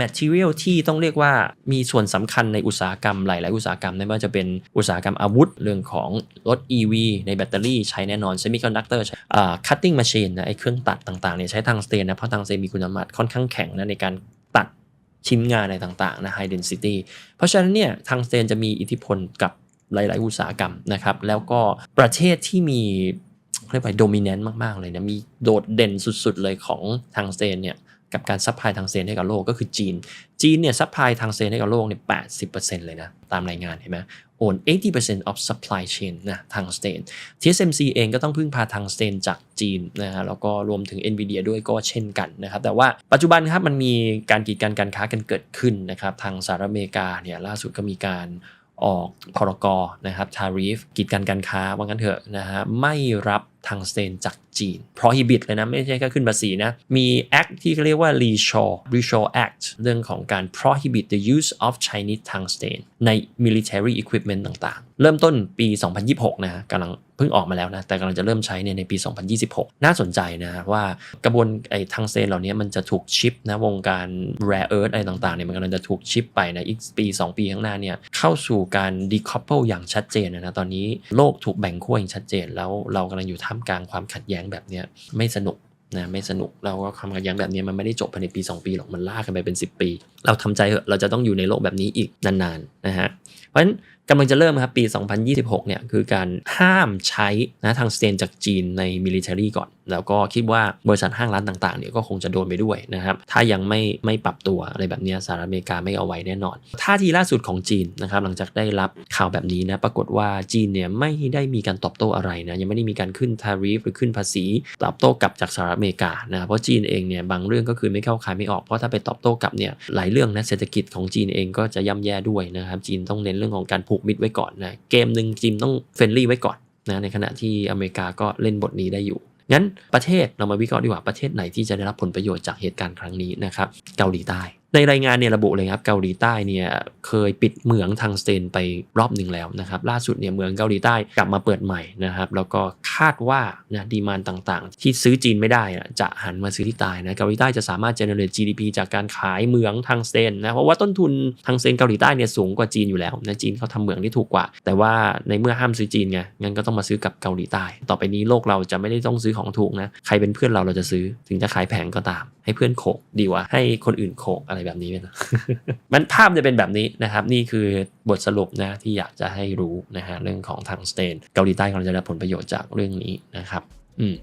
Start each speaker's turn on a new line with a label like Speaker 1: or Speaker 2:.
Speaker 1: material ที่ต้องเรียกว่ามีส่วนสำคัญในอุตสาหกรรมหลาย ๆ อุตสาหกรรมไม่ว่าจะเป็นอุตสาหกรรมอาวุธเรื่องของรถ EV ในแบตเตอรี่ใช้แน่นอน semiconductor ใช้อ่า cutting machine นะไอเครื่องตัดต่าง ๆ เนี่ยใช้ทางสเตนนะเพราะทางสเตนมีคุณสมบัติค่อนข้างแข็งนะในการตัดชิ้นงานอะไรต่าง ๆ นะ high density เพราะฉะนั้นเนี่ยทางสเตนจะมีอิทธิพลกับหลาย ๆ อุตสาหกรรมนะครับแล้วก็ประเทศที่มีเรียกว่า dominant มาก ๆ เลยนะมีโดดเด่นสุด ๆ เลยของทางสเตนเนี่ย กับการซัพพลายทางเซนให้กับโลกก็คือจีน จีนเนี่ยซัพพลายทางเซนให้กับโลกเนี่ย80%เลยนะ ตามรายงานเห็นไหมโอน 80% of supply chain นะทางสเตน TSMC เองก็ต้องพึ่งพาทางสเตนจากจีนนะฮะแล้วก็รวมถึง NVIDIA ด้วยก็เช่นกันนะครับ แต่ว่าปัจจุบันครับมันมีการกีดกันการค้ากันเกิดขึ้นนะครับ ทางสหรัฐอเมริกาเนี่ยล่าสุดก็มีการออกพรกนะครับ tariff กีดกันการค้าว่างั้นเถอะนะฮะไม่รับ ทางสเตนจากจีน prohibit เลยนะ ไม่ใช่แค่ขึ้นภาษีนะ มี act ที่เขาเรียกว่า reshore reshore act เรื่องของการ prohibit the use of Chinese tungsten ใน military equipment ต่างๆ เริ่มต้นปี 2026 นะกำลังเพิ่งออกมาแล้วนะ แต่กำลังจะเริ่มใช้เนี่ยในปี 2026 น่าสนใจนะว่ากระบวนไอ้ทางเซนเหล่านี้มันจะถูกชิปนะ วงการ rare earth อะไรต่างๆเนี่ยมันกำลังจะถูกชิปไปนะอีกปี 2 ปีข้างหน้าเนี่ยเข้าสู่การ decouple อย่างชัดเจนนะนะตอนนี้โลกถูกแบ่งขั้วอย่างชัดเจนแล้วเรากำลังอยู่ท่ามกลางความขัดแย้งแบบเนี้ยไม่สนุกนะไม่สนุกเราก็ความขัดแย้งแบบนี้มันไม่ได้จบภายในปี 2 ปีหรอกมันลากกันไปเป็น 10 ปี เราทำใจเถอะเราจะต้องอยู่ในโลกแบบนี้อีกนานๆนะฮะเพราะฉะนั้นกำลังจะเริ่มครับปี 2026 เนี่ยคือการห้ามใช้นะทางสเตนจากจีนในมิลิเ a อรี่ก่อน แล้วก็คิดว่าบริษัทห้างร้านต่างๆเนี่ยก็คงจะโดนไปด้วยนะครับ ถ้ายังไม่ไม่ปรับตัวอะไรแบบนี้สหรัฐอเมริกาไม่เอาไว้แน่นอน ท่าทีล่าสุดของจีนนะครับหลังจากได้รับข่าวแบบนี้นะปรากฏว่าจีนเนี่ยไม่ได้มีการตอบโต้อะไรนะยังไม่ได้มีการขึ้นทาริฟหรือขึ้นภาษีตอบโต้กลับจากสหรัฐอเมริกานะเพราะจีนเองเนี่ยบางเรื่องก็คือไม่เข้าขายไม่ออกเพราะถ้าไปตอบโต้กลับเนี่ยหลายเรื่องนะเศรษฐกิจของจีนเองก็จะย่ำแย่ด้วยนะครับจีนต้องเน้นเรื่องของการผูกมิดไว้ก่อนนะเกมหนึ่งจีนต้องเฟรนลี่ไว้ก่อนนะในขณะที่อเมริกาก็เล่นบทนี้ได้อยู่งั้นประเทศเรามาวิเคราะห์ดีกว่าประเทศไหนที่จะได้รับผลประโยชน์จากเหตุการณ์ครั้งนี้นะครับเกาหลีใต้ ในรายงานเนี่ยระบุเลยครับเกาหลีใต้เนี่ยเคยปิดเหมืองทางสเตนไปรอบหนึ่งแล้วนะครับล่าสุดเนี่ยเหมืองเกาหลีใต้กลับมาเปิดใหม่นะครับแล้วก็คาดว่านะดีมานต่างๆ ที่ซื้อจีนไม่ได้จะหันมาซื้อที่ใต้นะเกาหลีใต้จะสามารถ generate GDP จากการขายเหมืองทางสเตนนะเพราะว่าต้นทุนทางสเตนเกาหลีใต้เนี่ยสูงกว่าจีนอยู่แล้วนะจีนเขาทำเหมืองที่ถูกกว่า แต่ว่าในเมื่อห้ามซื้อจีนไงงั้นก็ต้องมาซื้อกับเกาหลีใต้ ต่อไปนี้โลกเราจะไม่ได้ต้องซื้อของถูกนะใครเป็นเพื่อนเราเราจะซื้อถึงจะขายแพงก็ตามให้เพื่อนโขกดีกว่าให้คนอื่นโขกอะไรแบบนี้นะมันภาพจะเป็นแบบนี้นะครับ นี่คือบทสรุปนะที่อยากจะให้รู้นะฮะเรื่องของทางสเตนเกาหลีใต้กำลังจะได้ผลประโยชน์จากเรื่องนี้นะครับ อืม